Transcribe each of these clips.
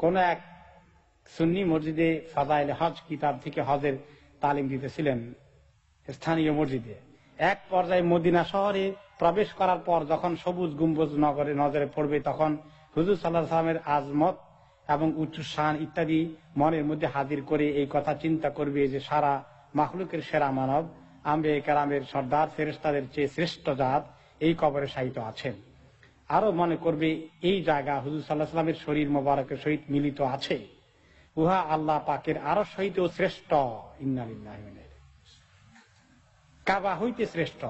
কোন এক সুন্নি মসজিদে ফাজাইল হজ কিতাব থেকে হজের তালিম দিতেছিলেন, স্থানীয় মসজিদে। এক পর্যায়ে মদিনা শহরে প্রবেশ করার পর যখন সবুজ গুম্বুজ নগরে নজরে পড়বে, তখন হুজুর সাল্লাহ সাল্লামের আজমত এবং উচ্চ শান ইত্যাদি মনের মধ্যে হাজির করে এই কথা চিন্তা করবে যে সারা মাখলুকের সেরা মানব আম্বে কারামের সর্দার ফেরেস্তাদের চেয়ে শ্রেষ্ঠ জাত এই কবরে সাহিত্য আছেন। আরও মনে করবে, এই জায়গা হুজুর সাল্লাহ সাল্লামের শরীর মোবারকের সহিত মিলিত আছে। উহা আল্লাহ পাকের আরও সহিত শ্রেষ্ঠ। ইন্নালিল্লাহ কাবা হইতে শ্রেষ্ঠ।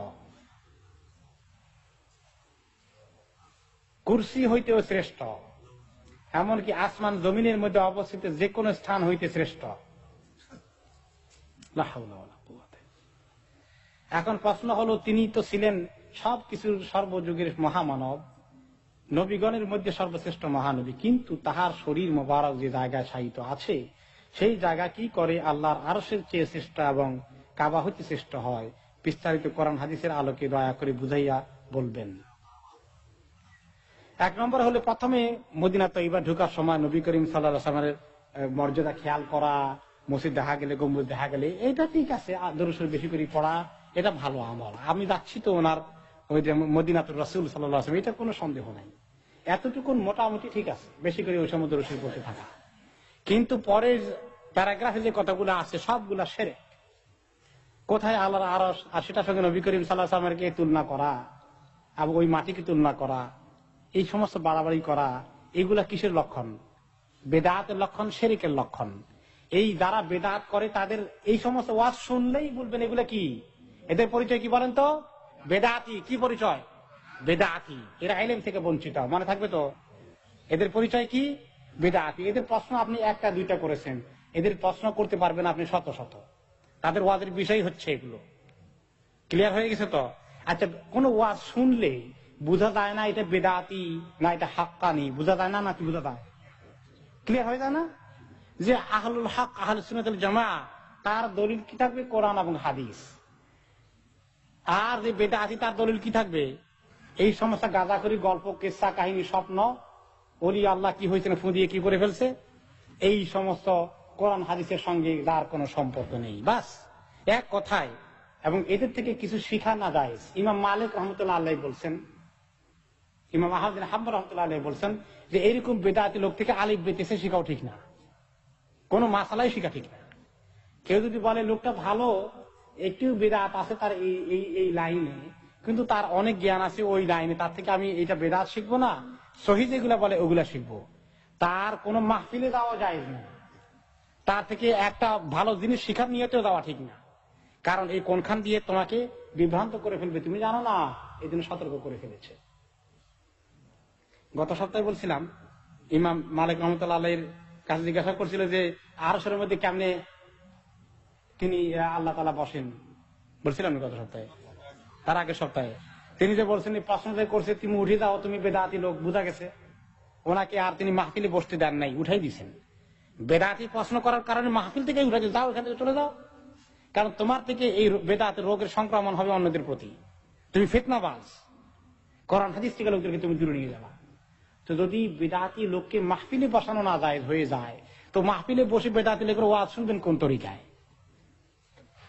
কুরসি হইতেও শ্রেষ্ঠ। এমনকি আসমান জমিনের মধ্যে অবস্থিত যে কোনো স্থান হইতে শ্রেষ্ঠ। এখন প্রশ্ন হলো, তিনি তো ছিলেন সবকিছুর সর্বযুগের মহামানব। নবীগণের মধ্যে সর্বশ্রেষ্ঠ মহানবী। কিন্তু তাহার শরীর মোবারক যে জায়গায় শায়িত আছে, সেই জায়গা কি করে আল্লাহর আরসের চেয়ে শ্রেষ্ঠ এবং কাবা হইতে শ্রেষ্ঠ হয়? বিস্তারিত কোরআন হাদিসের আলোকে দয়া করে বুঝাইয়া বলবেন। এক নম্বর হলে প্রথমে মদিনা তৈবা ঢুকার সময় নবী করিম সাল্লাহ সাল্লামের মর্যাদা খেয়াল করা, মসজিদ দেখা গেলে, গম্বুজ দেখা গেলে, এটা ঠিক আছে বেশি করে পড়া, এটা ভালো আমল। আমি যাচ্ছি তো ওনার ওই যে মদিনাতুর রসুল সাল্লাহ আসলাম এটা কোনো সন্দেহ নাই। এতটুকু মোটামুটি ঠিক আছে, বেশি করে ওই সমুদ্র দরসুর পড়তে থাকা। কিন্তু পরের প্যারাগ্রাফে যে কথাগুলো আছে, সবগুলা সেরে। কোথায় আল্লাহর আরস আর সেটার সঙ্গে নবী করিম সাল্লাহ সাল্লামকে তুলনা করা? এবং ওই মাটিকে তুলনা করা? এই সমস্ত বাড়াবাড়ি করা? এগুলা কিসের লক্ষণ? বেদাতের লক্ষণ, শেরিকের লক্ষণ। এই যারা বেদাত করে, তাদের এই সমস্ত ওয়াজ শুনলেই বলবেন, এগুলা কি? এদের পরিচয় কি বলেন তো? বেদাতি, কি পরিচয়? বেদাতি। এরা আইলেম থেকে বঞ্চিত। মনে থাকবে তো? এদের পরিচয় কি? বেদাতি। এদের প্রশ্ন আপনি একটা, দুইটা করেছেন। এদের প্রশ্ন করতে পারবেন আপনি শত শত। তাদের ওয়াজের বিষয় হচ্ছে এগুলো। ক্লিয়ার হয়ে গেছে তো? আচ্ছা কোন ওয়াজ শুনলে বোঝা যায় না এটা বেদাতি না এটা হাক্কানি? বোঝা যায় না নাকি বোঝা যায়? ক্লিয়ার হয়ে যায় না? যে আহলুল হক আহল সুনাতুল জামা তার দলিল কি থাকবে? কোরআন এবং হাদিস। আর যে বেদাতি তার দলিল কি থাকবে? এই সমস্ত গাঁজা করি গল্প, কেসা কাহিনী, স্বপ্ন, ওলি আল্লাহ কি হয়েছে ফু দিয়ে কি করে ফেলছে? এই সমস্ত কোরআন হাদিসের সঙ্গে তার কোনো সম্পর্ক নেই। বাস, এক কথায়, এবং এদের থেকে কিছু শিখা না যায়। ইমাম মালিক রহমতুল্লাহ আল্লাহ বলছেন, ইমাম আহমদিন হাম্বর রহমতুল্লাহ আল্লাহ বলছেন যে এইরকম বেদাতি লোক থেকে আলিফ বেতেছে শিখাও ঠিক না। কোন মাসালাই শিখা ঠিক না। কেউ যদি বলে, লোকটা ভালো একটু বেদাত আছে তার এই এই লাইনে। কিন্তু তার অনেক জ্ঞান আছে ওই লাইনে। তার থেকে আমি এটা বেদাত শিখব না শহীদ যেগুলা বলে ওগুলা শিখব। তার কোনো মাহফিলে যাওয়া যায় না। তার থেকে একটা ভালো জিনিস শিখার নিয়েতেও যাওয়া ঠিক না। কারণ এই কোনখান দিয়ে তোমাকে বিভ্রান্ত করে ফেলবে, তুমি জানো না এই জন্য সতর্ক করে ফেলেছে। গত সপ্তাহে বলছিলাম, ইমাম মালিক রহমতুল্লাহ কাছে জিজ্ঞাসা করছিল যে আরসের মধ্যে কেমনে তিনি আল্লাহ তালা বসেন। বলছিলাম গত সপ্তাহে, তার আগের সপ্তাহে। তিনি যে বলছেন প্রশ্ন যে করছে, তুমি উঠে যাও, তুমি বেদাতি লোক, বোঝা গেছে। ওনাকে আর তিনি মাহফিলে বসতে দেন নাই, উঠাই দিয়েছেন। বেদাতি প্রশ্ন করার কারণে মাহফিল থেকে উঠে যাও, এখান থেকে চলে যাও। কারণ তোমার থেকে এই বেদাতের রোগের সংক্রমণ হবে অন্যদের প্রতি। তুমি ফিতনাবাজ। কোরআন হাদিস থেকে লোকদেরকে তুমি দূরে নিয়ে যাবা। তো যদি বেদাতি লোককে মাহফিলে বসানো না যায়, হয়ে যায়, তো মাহফিলে বসে বেদাতি লোকের ওয়াজ শুনবেন কোন তরিকায়?